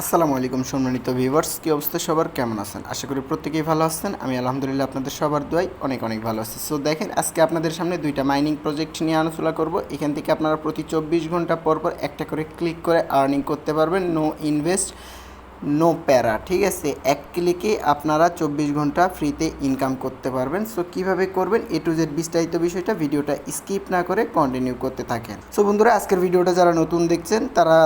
আসসালামু আলাইকুম সম্মানিত ভিউয়ার্স, কী অবস্থা সবার? কেমন আছেন? আশা করি প্রত্যেকেই ভালো আছেন। আমি আলহামদুলিল্লাহ আপনাদের সবার দোয়াই অনেক অনেক ভালো আছি। সো দেখেন, আজকে আপনাদের সামনে দুইটা মাইনিং প্রজেক্ট নিয়ে আলোচনা করব। এখান থেকে আপনারা প্রতি চব্বিশ ঘণ্টা পর পর একটা করে ক্লিক করে আর্নিং করতে পারবেন। নো ইনভেস্ট নো প্যারা ঠিক আছে? এক ক্লিকে আপনারা চব্বিশ ঘণ্টা ফ্রিতে ইনকাম করতে পারবেন। সো কীভাবে করবেন? এ টু জেড বিস্তারিত বিষয়টা ভিডিওটা স্কিপ না করে কন্টিনিউ করতে থাকেন। সো বন্ধুরা, আজকের ভিডিওটা যারা নতুন দেখছেন, তারা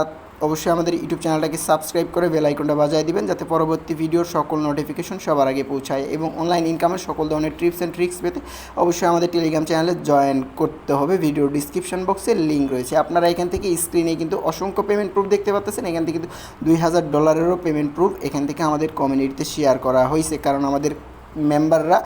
অবশ্যই আমাদের ইউটিউব চ্যানেলটাকে সাবস্ক্রাইব করে বেল আইকনটা বাজায় দিবেন, যাতে পরবর্তী ভিডিওর সকল নোটিফিকেশন সবার আগে পৌঁছায় এবং অনলাইন ইনকামের সকল ধরনের ট্রিপস অ্যান্ড ট্রিক্স পেতে অবশ্যই আমাদের টেলিগ্রাম চ্যানেলে জয়েন করতে হবে। ভিডিওর ডিসক্রিপশন বক্সে লিঙ্ক রয়েছে। আপনারা এখান থেকে স্ক্রিনে কিন্তু অসংখ্য পেমেন্ট প্রুফ দেখতে পাচ্ছেন এখান থেকে কিন্তু দুই হাজার ডলারেরও পেমেন্ট প্রুফ এখান থেকে আমাদের কমিউনিটিতে শেয়ার করা হয়েছে। কারণ আমাদের মেম্বাররা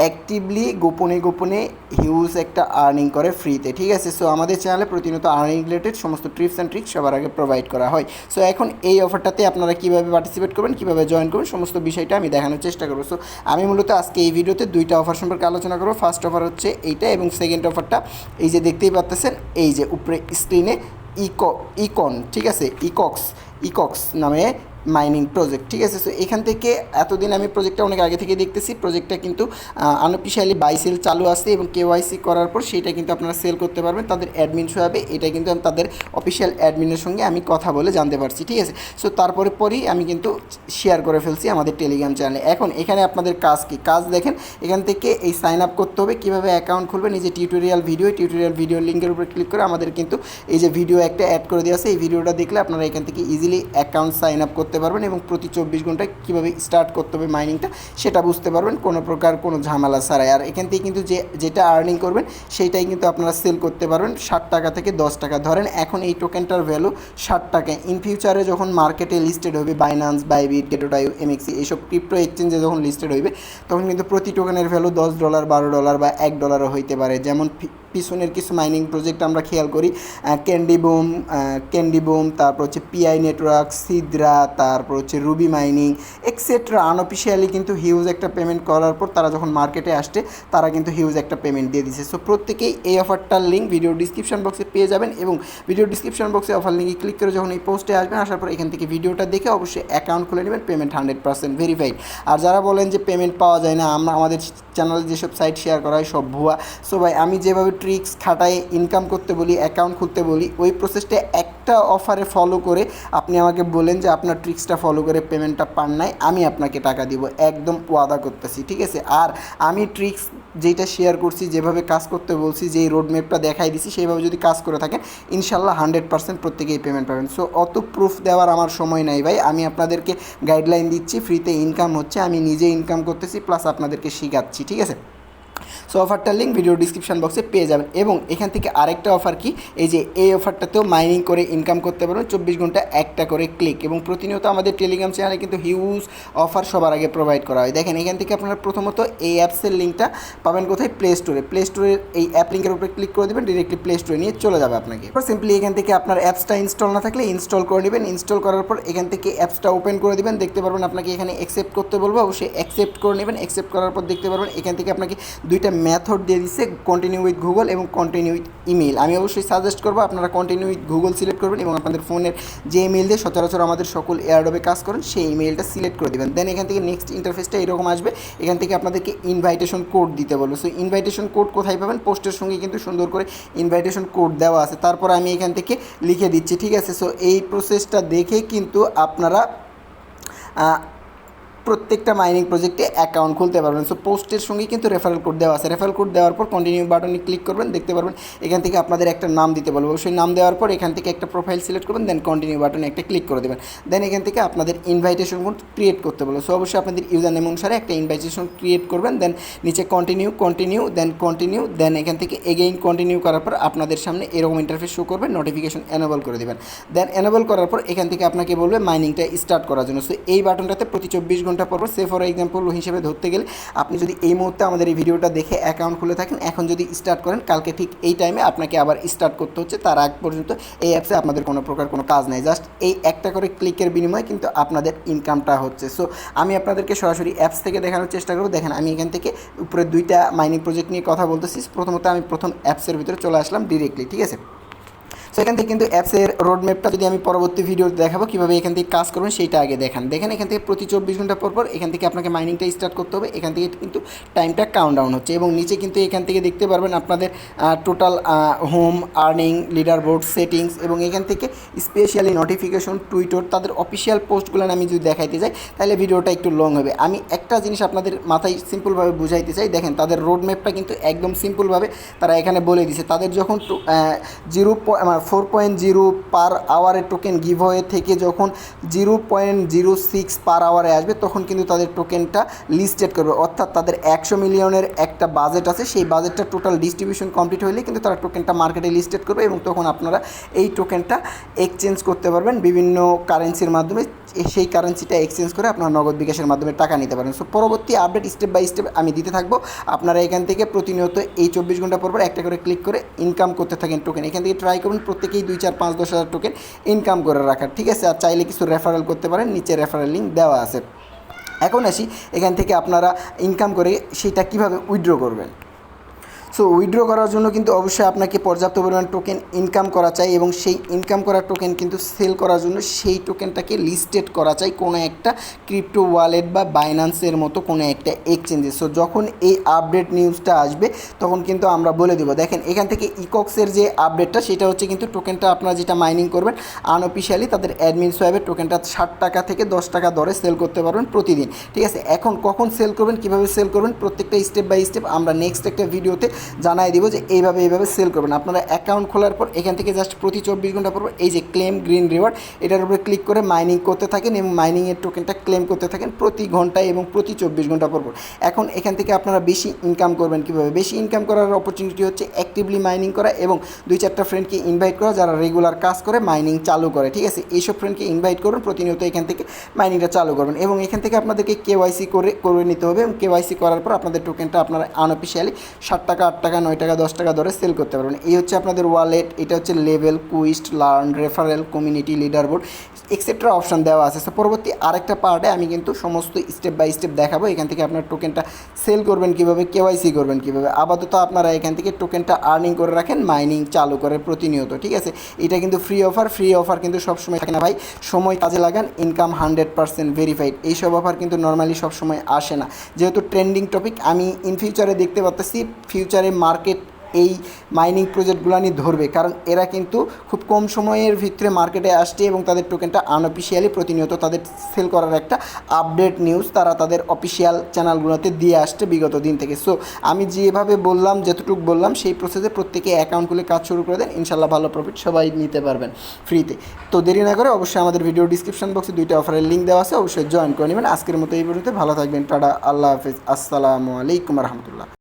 অ্যাক্টিভলি গোপনে গোপনে হিউজ একটা আর্নিং করে ফ্রিতে ঠিক আছে? সো আমাদের চ্যানেলে প্রতিনিয়ত আর্নিং রিলেটেড সমস্ত ট্রিপস অ্যান্ড ট্রিক্স সবার আগে প্রোভাইড করা হয়। সো এখন এই অফারটাতে আপনারা কীভাবে পার্টিসিপেট করবেন, কীভাবে জয়েন করবেন, সমস্ত বিষয়টা আমি দেখানোর চেষ্টা করব। সো আমি মূলত আজকে এই ভিডিওতে দুইটা অফার সম্পর্কে আলোচনা করব। ফার্স্ট অফার হচ্ছে এইটা এবং সেকেন্ড অফারটা এই যে দেখতেই পাচ্তেছেন, এই যে উপরে স্ক্রিনে ইকো ইকন ঠিক আছে? ইকক্স ইকক্স নামে মাইনিং প্রজেক্ট ঠিক আছে? সো এখান থেকে এতদিন আমি প্রজেক্টটা অনেক আগে থেকে দেখতেছি। প্রজেক্টটা কিন্তু আনঅফিসিয়ালি বাই সেল চালু আছে এবং কেওয়াইসি করার পর সেটা কিন্তু আপনারা সেল করতে পারবেন। তাদের অ্যাডমিন হিসাবে এটা কিন্তু আমি তাদের অফিসিয়াল অ্যাডমিনের সঙ্গে আমি কথা বলে জানতে পারছি, ঠিক আছে? সো তারপরে পরই আমি কিন্তু শেয়ার করে ফেলছি আমাদের টেলিগ্রাম চ্যানেলে এখন, এখানে আপনাদের কাজ কি? কাজ দেখেন, এখান থেকে এই সাইন আপ করতে হবে। কীভাবে অ্যাকাউন্ট খুলবেন এই যে টিউটোরিয়াল ভিডিও টিউটোরিয়াল ভিডিও লিঙ্কের উপর ক্লিক করে আমাদের কিন্তু এই যে ভিডিও একটা অ্যাড করে দেওয়া আছে। এই ভিডিওটা দেখলে আপনারা এখান থেকে ইজিলি অ্যাকাউন্ট সাইন আপ করতে পারবেন এবং প্রতি চব্বিশ ঘন্টায় কীভাবে স্টার্ট করতে হবে মাইনিংটা সেটা বুঝতে পারবেন, কোনো প্রকার কোনো ঝামেলা ছাড়াই। আর এখান থেকে কিন্তু যে, যেটা আর্নিং করবেন, সেইটাই কিন্তু আপনারা সেল করতে পারবেন, ষাট টাকা থেকে দশ টাকা। ধরেন এখন এই টোকেনটার ভ্যালু ষাট টাকা। ইন ফিউচারে যখন মার্কেটে লিস্টেড হবে বাইনান্স বাইবিট গেটোডাইউ এমএক্সি এইসব ক্রিপ্টো এক্সচেঞ্জে যখন লিস্টেড হইবে, তখন কিন্তু প্রতি টোকেনের ভ্যালু দশ ডলার বারো ডলার বা এক ডলারও হইতে পারে। যেমন পিছনের কিছু মাইনিং প্রজেক্ট আমরা খেয়াল করি ক্যান্ডি বুম ক্যান্ডি তারপর হচ্ছে পিআই নেটওয়ার্ক সিদ্রা তারপর হচ্ছে রুবি মাইনিং এক্সেট্রা আনঅফিসিয়ালি কিন্তু হিউজ একটা পেমেন্ট করার পর তারা যখন মার্কেটে আসছে, তারা কিন্তু হিউজ একটা পেমেন্ট দিয়ে দিছে। সো প্রত্যেকেই এই অফারটার লিঙ্ক ভিডিও ডিসক্রিপশন বক্সে পেয়ে যাবেন এবং ভিডিও ডিসক্রিপশন বক্সে অফার লিঙ্কে ক্লিক করে যখন এই পোস্টে আসবেন, আসার পর এখান থেকে ভিডিওটা দেখে অবশ্যই অ্যাকাউন্ট খুলে নেবেন পেমেন্ট হান্ড্রেড পার্সেন্ট ভেরিফাইড আর যারা বলেন যে পেমেন্ট পাওয়া যায় না, আমরা আমাদের চ্যানেলে যেসব সাইট শেয়ার করা হয়, সব ভুয়া। সো ভাই, আমি যেভাবে ট্রিক্স খাটাই ইনকাম করতে বলি অ্যাকাউন্ট খুলতে বলি, ওই প্রসেসটা একটা অফারে ফলো করে আপনি আমাকে বলেন যে আপনার ট্রিক্সটা ফলো করে পেমেন্টটা পান নাই, আমি আপনাকে টাকা দিব, একদম ওয়াদা করতেছি, ঠিক আছে? আর আমি ট্রিক্স যেটা শেয়ার করছি, যেভাবে কাজ করতে বলছি, যেই রোডম্যাপটা দেখাই দিছি, সেইভাবে যদি কাজ করে থাকেন, ইনশাল্লাহ হান্ড্রেড পার্সেন্ট প্রত্যেকেই পেমেন্ট পাবেন। সো অত প্রুফ দেওয়ার আমার সময় নাই ভাই, আমি আপনাদেরকে গাইডলাইন দিচ্ছি ফ্রিতে ইনকাম হচ্ছে, আমি নিজে ইনকাম করতেছি প্লাস আপনাদেরকে শেখাচ্ছি, ঠিক আছে? সো অফারটার লিঙ্ক ভিডিও ডিসক্রিপশন বক্সে পেয়ে যাবেন। এবং এখান থেকে আরেকটা অফার কি? এই যে এই অফারটাতেও মাইনিং করে ইনকাম করতে পারবেন। চব্বিশ ঘণ্টা একটা করে ক্লিক এবং প্রতিনিয়ত আমাদের টেলিগ্রাম চ্যানেলে কিন্তু হিউজ অফার সবার আগে প্রোভাইড করা হয়। দেখেন, এখান থেকে আপনারা প্রথমত এই অ্যাপসের লিঙ্কটা পাবেন কোথায়? প্লে স্টোরে প্লে স্টোরের এই অ্যাপ লিঙ্কের উপরে ক্লিক করে দেবেন ডিরেক্টলি প্লে স্টোরে নিয়ে চলে যাবে আপনাকে। সিম্পলি এখান থেকে আপনার অ্যাপসটা ইনস্টল না থাকলে ইনস্টল করে নেবেন ইনস্টল করার পর এখান থেকে অ্যাপসটা ওপেন করে দেবেন। দেখতে পারবেন আপনাকে এখানে অ্যাকসেপ্ট করতে বলব। অবশ্যই অ্যাকসেপ্ট করে নেবেন। অ্যাকসেপ্ট করার পর দেখতে পারবেন এখান থেকে আপনাকে দুইটা মেথড দিয়ে দিচ্ছে কন্টিনিউ উইথ গুগল এবং কন্টিনিউ উইথ ইমেল আমি অবশ্যই সাজেস্ট করব, আপনারা কন্টিনিউ উইথ গুগল সিলেক্ট করবেন এবং আপনাদের ফোনের যে ইমেল দিয়ে সচরাচর আমাদের সকল এয়ারডবে কাজ করেন, সেই ইমেলটা সিলেক্ট করে দেবেন। দেন এখান থেকে নেক্সট ইন্টারফেসটা এরকম আসবে, এখান থেকে আপনাদেরকে ইনভাইটেশন কোড দিতে বলব। সো ইনভাইটেশন কোড কোথায় পাবেন? পোস্টের সঙ্গে কিন্তু সুন্দর করে ইনভাইটেশন কোড দেওয়া আছে। তারপর আমি এখান থেকে লিখে দিচ্ছি, ঠিক আছে? সো এই প্রসেসটা দেখে কিন্তু আপনারা প্রত্যেকটা মাইনিং প্রজেক্টে অ্যাকাউন্ট খুলতে পারবেন। সো পোস্টের সঙ্গে কিন্তু রেফারেল কোড দেওয়া আছে। রেফারেল কোড দেওয়ার পর কন্টিনিউ বাটনে ক্লিক করবেন, দেখতে পারবেন এখান থেকে আপনাদের একটা নাম দিতে বলব। সেই নাম দেওয়ার পর এখান থেকে একটা প্রোফাইল সিলেক্ট করবেন দেন কন্টিনিউ বাটনে একটা ক্লিক করে দেবেন। দেন এখান থেকে আপনাদের ইনভাইটেশন কোড ক্রিয়েট করতে বলব। সো অবশ্যই আপনাদের ইউজার নেম অনুসারে একটা ইনভাইটেশন ক্রিয়েট করবেন দেন নিচে continue continue then continue then এখান থেকে এগেইন কন্টিনিউ করার পর আপনাদের সামনে এরকম ইন্টারফেস শো করবে নোটিফিকেশন এনেবল করে দেবেন। দেন এনেবল করার পর এখান থেকে আপনাকে বলবে মাইনিংটা স্টার্ট করার জন্য। সো এই বাটনটাতে প্রতি চব্বিশ ঘণ্টা পর পর সে ফর এক্সাম্পল হিসেবে ধরতে গেলে আপনি যদি এই মুহূর্তে আমাদের এই ভিডিওটা দেখে অ্যাকাউন্ট খুলে থাকেন, এখন যদি স্টার্ট করেন, কালকে ঠিক এই টাইমে আপনাকে আবার স্টার্ট করতে হচ্ছে। তার আগ পর্যন্ত এই অ্যাপসে আপনাদের কোনো প্রকার কোনো কাজ নেই। জাস্ট এই একটা করে ক্লিকের বিনিময়ে কিন্তু আপনাদের ইনকামটা হচ্ছে। সো আমি আপনাদেরকে সরাসরি অ্যাপস থেকে দেখানোর চেষ্টা করব। দেখেন, আমি এখান থেকে উপরে দুইটা মাইনিং প্রজেক্ট নিয়ে কথা বলতেছি। প্রথমত আমি প্রথম অ্যাপসের ভিতরে চলে আসলাম ডিরেক্টলি ঠিক আছে? সো এখান থেকে কিন্তু অ্যাপসের রোড ম্যাপটা যদি আমি পরবর্তী ভিডিও দেখাবো, কীভাবে এখান থেকে কাজ করবেন সেইটা আগে দেখান। দেখেন, এখান থেকে প্রতি চব্বিশ ঘণ্টা পর পর এখান থেকে আপনাকে মাইনিংটা স্টার্ট করতে হবে। এখান থেকে কিন্তু টাইমটা কাউন্ট ডাউন হচ্ছে এবং নিচে কিন্তু এখান থেকে দেখতে পারবেন আপনাদের total home earning leaderboard settings এবং এখান থেকে স্পেশালি নোটিফিকেশন টুইটার তাদের অফিসিয়াল পোস্টগুলো আমি যদি দেখাইতে যাই, তাহলে ভিডিওটা একটু লং হবে। আমি একটা জিনিস আপনাদের মাথায় সিম্পলভাবে বুঝাইতে চাই। দেখেন, তাদের রোড ম্যাপটা কিন্তু একদম সিম্পলভাবে তারা এখানে বলে দিছে। তাদের যখন zero four point zero per আওয়ারের token give হয়ে থেকে যখন zero point zero six per আওয়ারে আসবে, তখন কিন্তু তাদের টোকেনটা লিস্টেড করবে। অর্থাৎ তাদের একশো মিলিয়নের একটা বাজেট আছে, সেই বাজেটটা টোটাল ডিস্ট্রিবিউশন কমপ্লিট হলে কিন্তু তারা টোকেনটা মার্কেটে লিস্টেড করবে এবং তখন আপনারা এই টোকেনটা এক্সচেঞ্জ করতে পারবেন বিভিন্ন কারেন্সির মাধ্যমে। সেই কারেন্সিটা এক্সচেঞ্জ করে আপনার নগদ বিকাশের মাধ্যমে টাকা নিতে পারেন। সো পরবর্তী আপডেট স্টেপ বাই স্টেপ আমি দিতে থাকব। আপনারা এখান থেকে প্রতিনিয়ত এই চব্বিশ ঘণ্টা পর পর একটা করে ক্লিক করে ইনকাম করতে থাকেন টোকেন এখান থেকে ট্রাই করুন, প্রত্যেকেই দুই, চার, পাঁচ, দশ হাজার টোকেন ইনকাম করে রাখার। ঠিক আছে? আর চাইলে কিছু রেফারেল করতে পারেন, নিচে রেফারেল লিঙ্ক দেওয়া আছে। এখন আসি, এখান থেকে আপনারা ইনকাম করে সেটা কীভাবে উইথড্র করবেন? সো উইড্রো করার জন্য কিন্তু অবশ্যই আপনাকে পর্যাপ্ত পরিমাণ টোকেন ইনকাম করা চাই এবং সেই ইনকাম করা টোকেন কিন্তু সেল করার জন্য সেই টোকেনটাকে লিস্টেড করা চাই কোনো একটা ক্রিপ্টো ওয়ালেট বা বাইন্যান্সের মতো কোনো একটা এক্সচেঞ্জে সো যখন এই আপডেট নিউজটা আসবে, তখন কিন্তু আমরা বলে দেবো। দেখেন, এখান থেকে ইকক্সের যে আপডেটটা সেটা হচ্ছে কিন্তু টোকেনটা আপনারা যেটা মাইনিং করবেন আনঅফিসিয়ালি তাদের অ্যাডমিন সোয়াবে টোকেনটা ষাট টাকা থেকে দশ টাকা দরে সেল করতে পারবেন প্রতিদিন। ঠিক আছে? এখন কখন সেল করবেন, কীভাবে সেল করবেন, প্রত্যেকটা স্টেপ বাই স্টেপ আমরা নেক্সট একটা ভিডিওতে জানাই দিব যে এইভাবে এইভাবে সেল করবেন। আপনারা অ্যাকাউন্ট খোলার পর এখান থেকে জাস্ট প্রতি চব্বিশ ঘণ্টা পর এই যে ক্লেম গ্রিন রিওয়ার্ড এটার উপরে ক্লিক করে মাইনিং করতে থাকেন এবং মাইনিংয়ের টোকেনটা ক্লেম করতে থাকেন প্রতি ঘন্টায় এবং প্রতি চব্বিশ ঘণ্টা পর পর এখন এখান থেকে আপনারা বেশি ইনকাম করবেন কীভাবে? বেশি ইনকাম করার অপরচুনিটি হচ্ছে অ্যাক্টিভলি মাইনিং করা এবং দুই চারটা ফ্রেন্ডকে ইনভাইট করা যারা রেগুলার কাজ করে মাইনিং চালু করে, ঠিক আছে? এইসব ফ্রেন্ডকে ইনভাইট করুন, প্রতিনিয়ত এখান থেকে মাইনিংটা চালু করবেন এবং এখান থেকে আপনাদেরকে কেওয়াইসি করে করে নিতে হবে এবং কেওয়াইসি করার পর আপনাদের টোকেনটা আপনারা আনঅফিসিয়ালি ষাট টাকা আট টাকা, নয় টাকা, দশ টাকা ধরে সেল করতে পারবেন। এই হচ্ছে আপনাদের ওয়ালেট এটা হচ্ছে level quest learn referral community leaderboard etcetera option দেওয়া আছে। সো পরবর্তী আরেকটা পার্টে আমি কিন্তু সমস্ত স্টেপ বাই স্টেপ দেখাবো। এখান থেকে আপনার টোকেনটা সেল করবেন কীভাবে কেওয়াইসি করবেন কীভাবে, আপাতত আপনারা এখান থেকে টোকেনটা আর্নিং করে রাখেন মাইনিং চালু করে প্রতিনিয়ত, ঠিক আছে? এটা কিন্তু ফ্রি অফার ফ্রি অফার কিন্তু সবসময় থাকে না ভাই। সময় কাজে লাগান ইনকাম হান্ড্রেড পার্সেন্ট ভেরিফাইড এইসব অফার কিন্তু নর্মালি সবসময় আসে না। যেহেতু ট্রেন্ডিং টপিক আমি ইন ফিউচারে দেখতে পাচ্ছি ফিউচারে মার্কেট এই মাইনিং প্রজেক্টগুলো নিয়ে ধরবে। কারণ এরা কিন্তু খুব কম সময়ের ভিতরে মার্কেটে আসছে এবং তাদের টোকেনটা আনঅফিসিয়ালি প্রতিনিয়ত তাদের সেল করার একটা আপডেট নিউজ তারা তাদের অফিসিয়াল চ্যানেলগুলোতে দিয়ে আসছে বিগত দিন থেকে। সো আমি যেভাবে বললাম, যতটুকু বললাম, সেই প্রসেসে প্রত্যেকে অ্যাকাউন্ট খুলে কাজ শুরু করে দেন। ইনশাল্লাহ ভালো প্রফিট সবাই নিতে পারবেন ফ্রিতে তো দেরি না করে অবশ্যই আমাদের ভিডিও ডিসক্রিপশন বক্সে দুইটা অফারের লিঙ্ক দেওয়া আছে, অবশ্যই জয়েন করে নেবেন। আজকের মতো এই ভিডিওতে ভালো থাকবেন। টাটা। আল্লাহ হাফিজ। আসসালামু আলাইকুম রহমতুল্লাহ।